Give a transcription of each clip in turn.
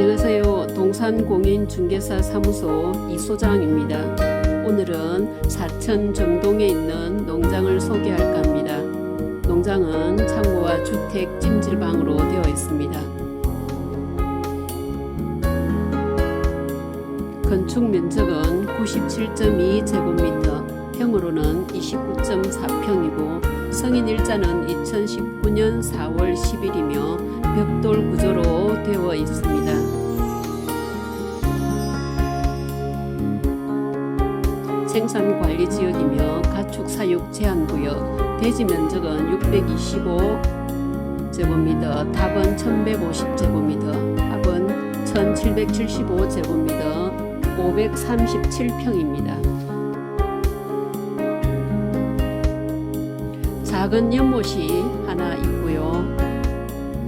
안녕하세요. 동산공인중개사 사무소 이소장입니다. 오늘은 사천 정동에 있는 농장을 소개할까 합니다. 농장은 창고와 주택 찜질방으로 되어 있습니다. 건축 면적은 97.2 제곱미터, 평으로는 29.4평이고 성인 일자는 2019년 4월 10일이며 벽돌 구조로 되어 있습니다. 생산 관리 지역이며 가축 사육 제한 구역, 대지 면적은 625 제곱미터, 답은 1150 제곱미터, 합은 1775 제곱미터, 537평입니다. 작은 연못이 하나 있고요.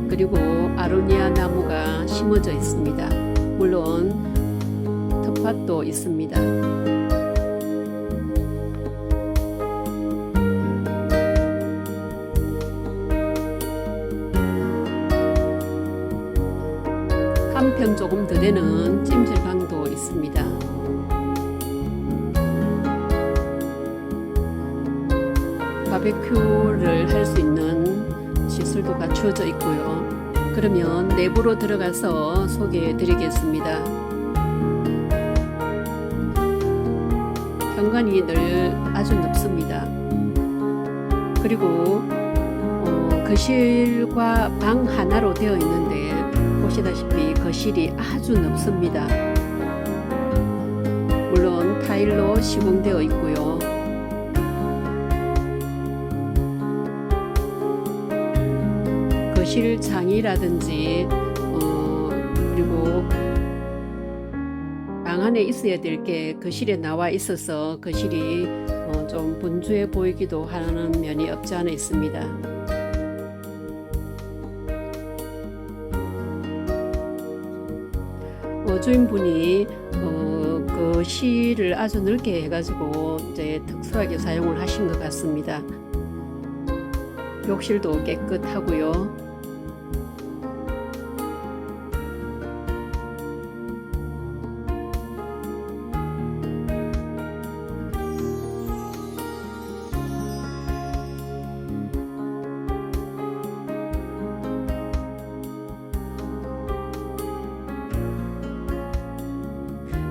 그리고 아로니아 나무가 심어져 있습니다. 물론 텃밭도 있습니다. 한편 조금 더 되는 찜질방도 있습니다. 바베큐를 할 수 있는 시설도 갖추어져 있고요. 그러면 내부로 들어가서 소개해 드리겠습니다. 현관이 늘 아주 넓습니다. 그리고 어, 거실과 방 하나로 되어 있는데 보시다시피 거실이 아주 넓습니다. 물론 타일로 시공되어 있고요. 거실 장이라든지 어, 그리고 방 안에 있어야 될 게 거실에 나와 있어서 거실이 어, 좀 분주해 보이기도 하는 면이 없지 않아 있습니다. 어, 주인분이 어, 그 실을 아주 넓게 해가지고 이제 특수하게 사용을 하신 것 같습니다. 욕실도 깨끗하고요.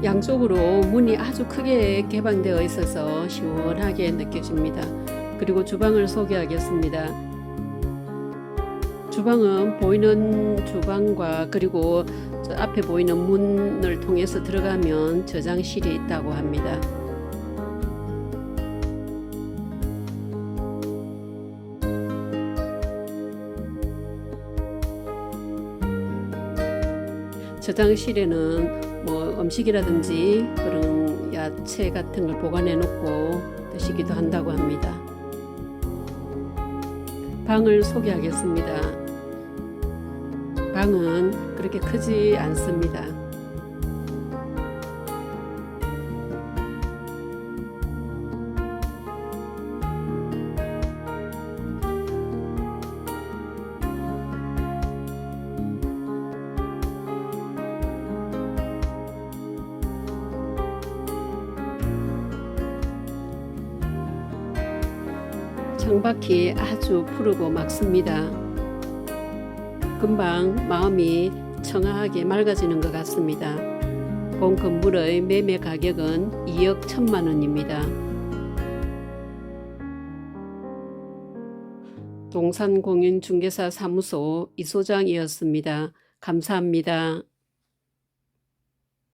양쪽으로 문이 아주 크게 개방되어 있어서 시원하게 느껴집니다. 그리고 주방을 소개하겠습니다. 주방은 보이는 주방과 그리고 저 앞에 보이는 문을 통해서 들어가면 저장실이 있다고 합니다. 저장실에는 뭐 음식이라든지 그런 야채 같은 걸 보관해 놓고 드시기도 한다고 합니다. 방을 소개하겠습니다. 방은 그렇게 크지 않습니다. 창밖이 아주 푸르고 맑습니다. 금방 마음이 청아하게 맑아지는 것 같습니다. 본 건물의 매매 가격은 2억 1천만 원입니다. 동산공인중개사 사무소 이소장이었습니다. 감사합니다.